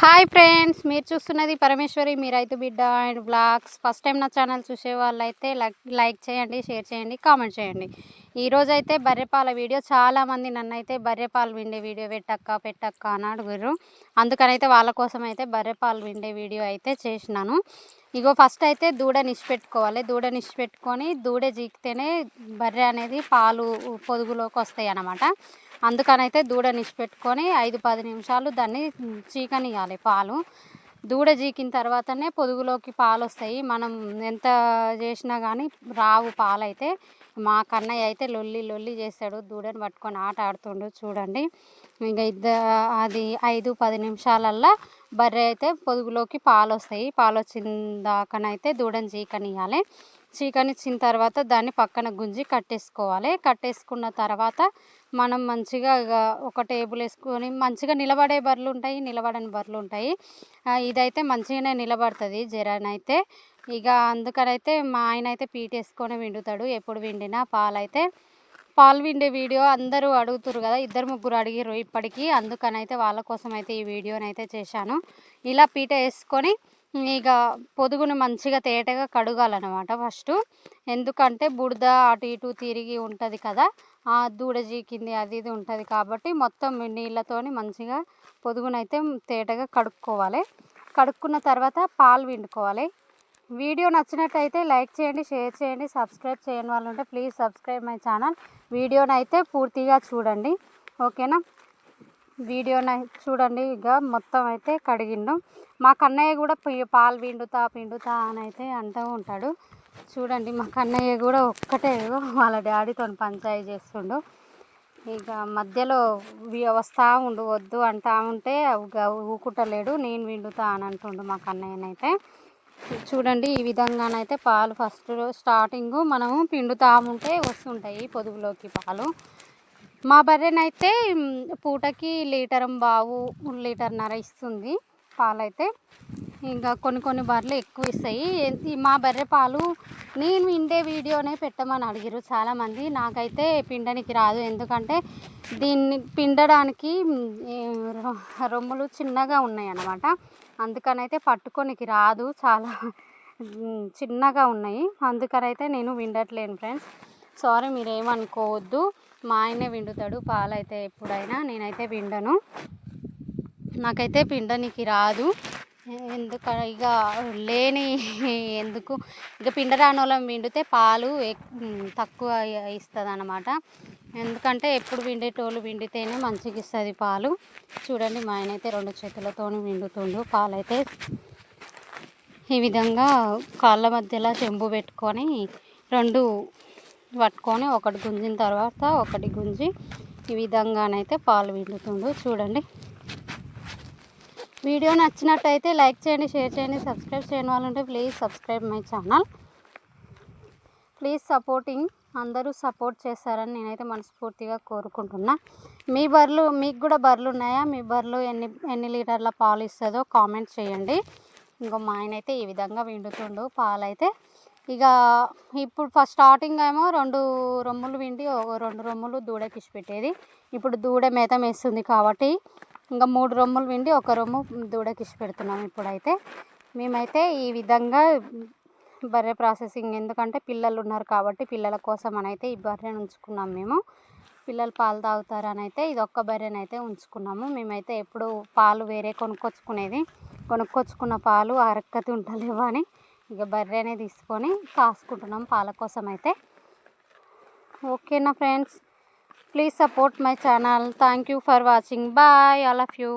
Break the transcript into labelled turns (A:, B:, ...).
A: Hi friends మీరు చూస్తున్నది పరమేశ్వరి మీ రైతు బిడ్డ అండ్ బ్లాగ్స్ ఫస్ట్ టైం నా ఛానల్ చూసే వాళ్ళైతే లైక్ లైక్ చేయండి షేర్ చేయండి కామెంట్ చేయండి. ఈరోజు అయితే బర్రెపాల వీడియో చాలామంది నన్ను అయితే బర్రెపాలు విండే వీడియో పెట్టక్క పెట్టక్క అని అడుగురు అందుకనైతే వాళ్ళ కోసం అయితే బర్రెపాలు విండే వీడియో అయితే చేసినాను. ఇగో ఫస్ట్ అయితే దూడ నిష్పెట్టుకోవాలి. దూడ నిష్పెట్టుకొని దూడ జీకితేనే బర్రె అనేది పాలు పొదుగులోకి వస్తాయి అన్నమాట అందుకనైతే దూడ నిష్పెట్టుకొని ఐదు పది నిమిషాలు దాన్ని చీకనియాలి పాలు. దూడ జీకిన తర్వాతనే పొదుగులోకి పాలు వస్తాయి మనం ఎంత చేసినా కానీ రావు పాలైతే మా కన్నయ్య అయితే లొల్లి లొల్లి చేస్తాడు. దూడని పట్టుకొని ఆట ఆడుతుండు చూడండి. ఇంకా ఇద్ద అది ఐదు పది నిమిషాలల్లో బర్రె అయితే పొదుగులోకి పాలు వస్తాయి పాలు వచ్చిన దాకానైతే దూడని చీకని ఇచ్చిన తర్వాత దాన్ని పక్కన గుంజి కట్టేసుకోవాలి. కట్టేసుకున్న తర్వాత మనం మంచిగా ఒక టేబుల్ వేసుకొని మంచిగా నిలబడే బర్రెలు ఉంటాయి నిలబడని బర్రెలు ఉంటాయి. ఇదైతే మంచిగానే నిలబడుతుంది జరనైతే. ఇక అందుకనైతే మా ఆయన అయితే పీటేసుకొని విండుతాడు. ఎప్పుడు విండినా పాలైతే పాలు విండే వీడియో అందరూ అడుగుతురు కదా ఇద్దరు ముగ్గురు అడిగిరు ఇప్పటికీ. అందుకనైతే వాళ్ళ కోసం అయితే ఈ వీడియోనైతే చేశాను. ఇలా పీట వేసుకొని ఇక పొదుగును మంచిగా తేటగా కడగాలన్నమాట ఫస్ట్. ఎందుకంటే బుడద అటు ఇటు తిరిగి ఉంటుంది కదా ఆ దూడ జీకింది అది ఇది ఉంటుంది కాబట్టి మొత్తం నీళ్ళతోని మంచిగా పొదుగునైతే తేటగా కడుక్కోవాలి. కడుక్కున్న తర్వాత పాలు పిండుకోవాలి. వీడియో నచ్చినట్టయితే లైక్ చేయండి షేర్ చేయండి సబ్స్క్రైబ్ చేయని వాళ్ళు ఉంటే ప్లీజ్ సబ్స్క్రైబ్ మై ఛానల్. వీడియోనైతే పూర్తిగా చూడండి. ఓకేనా? వీడియోని చూడండి ఇక మొత్తం అయితే కడిగిండు. మా కన్నయ్య కూడా పాలు పిండుతా పిండుతా అని అయితే అంటూ ఉంటాడు. చూడండి మా కన్నయ్య కూడా ఒక్కటే వాళ్ళ డాడీతో పంచాయి చేస్తుండు. ఇక మధ్యలో వస్తా ఉండు వద్దు అంటా ఉంటే ఊకుంటలేడు నేను పిండుతా అని అంటుండు మా కన్నయ్యనైతే. చూడండి ఈ విధంగానైతే పాలు ఫస్ట్ స్టార్టింగ్ మనము పిండుతా ఉంటే వస్తుంటాయి పొదుగులోకి పాలు. మా బర్రెనైతే పూటకి లీటరం బావు లీటర్న్నర ఇస్తుంది పాలైతే. ఇంకా కొన్ని కొన్ని బర్రెలు ఎక్కువ ఇస్తాయి. మా బర్రె పాలు నేను విండే వీడియోనే పెట్టమని అడిగారు చాలామంది. నాకైతే పిండనికి రాదు. ఎందుకంటే దీన్ని పిండడానికి రొమ్ములు చిన్నగా ఉన్నాయి అన్నమాట అందుకనైతే పట్టుకోనికి రాదు. చాలా చిన్నగా ఉన్నాయి. అందుకనైతే నేను విండట్లేను ఫ్రెండ్స్. సారీ మీరేమనుకోవద్దు. మా ఆయనే విండుతాడు పాలైతే ఎప్పుడైనా నేనైతే విండను. నాకైతే పిండనికి రాదు. ఎందుకు ఇక లేని ఎందుకు? ఇక పిండరాని వాళ్ళం విండితే పాలు తక్కువ ఇస్తుంది అనమాట ఎందుకంటే ఎప్పుడు విండేటోళ్ళు విండితేనే మంచిగా ఇస్తుంది పాలు. చూడండి మా ఆయన అయితే రెండు చేతులతో విండుతుండు. పాలైతే ఈ విధంగా కాళ్ళ మధ్యలో చెంబు పెట్టుకొని రెండు పట్టుకొని ఒకటి గుంజిన తర్వాత ఒకటి గుంజి ఈ విధంగానైతే పాలు పిండుతుండు. చూడండి. వీడియో నచ్చినట్టయితే లైక్ చేయండి షేర్ చేయండి సబ్స్క్రైబ్ చేయని వాళ్ళంటే please subscribe my channel. Please supporting అందరూ సపోర్ట్ చేస్తారని నేనైతే మనస్ఫూర్తిగా కోరుకుంటున్నా. మీ బర్రెలు మీకు కూడా బర్రెలు ఉన్నాయా? మీ బర్రెలు ఎన్ని ఎన్ని లీటర్ల పాలు ఇస్తుందో కామెంట్ చేయండి. ఇంకో మా ఆయన అయితే ఈ విధంగా విండుతుండు పాలైతే ఇక ఇప్పుడు ఫస్ట్ స్టార్టింగ్ ఏమో రెండు రొమ్ములు విండి రెండు రొమ్ములు దూడకి పెట్టేది. ఇప్పుడు దూడ మేత వేస్తుంది కాబట్టి ఇంకా మూడు రొమ్ములు విండి ఒక రొమ్ము దూడకి పెడుతున్నాం ఇప్పుడైతే. మేమైతే ఈ విధంగా బర్రె ప్రాసెసింగ్ ఎందుకంటే పిల్లలు ఉన్నారు కాబట్టి పిల్లల కోసం అని అయితే ఈ బర్రెను ఉంచుకున్నాం మేము. పిల్లలు పాలు తాగుతారని అయితే ఇది ఒక్క బర్రెనైతే ఉంచుకున్నాము. మేమైతే ఎప్పుడు పాలు వేరే కొనుక్కొచ్చుకునేది. కొనుక్కొచ్చుకున్న పాలు అరక్కతి ఉంటలేవు అని ఇక బర్రెనే తీసుకొని కాసుకుంటున్నాం పాల కోసం అయితే ఓకేనా friends? Please support my channel. Thank you for watching. Bye all of you.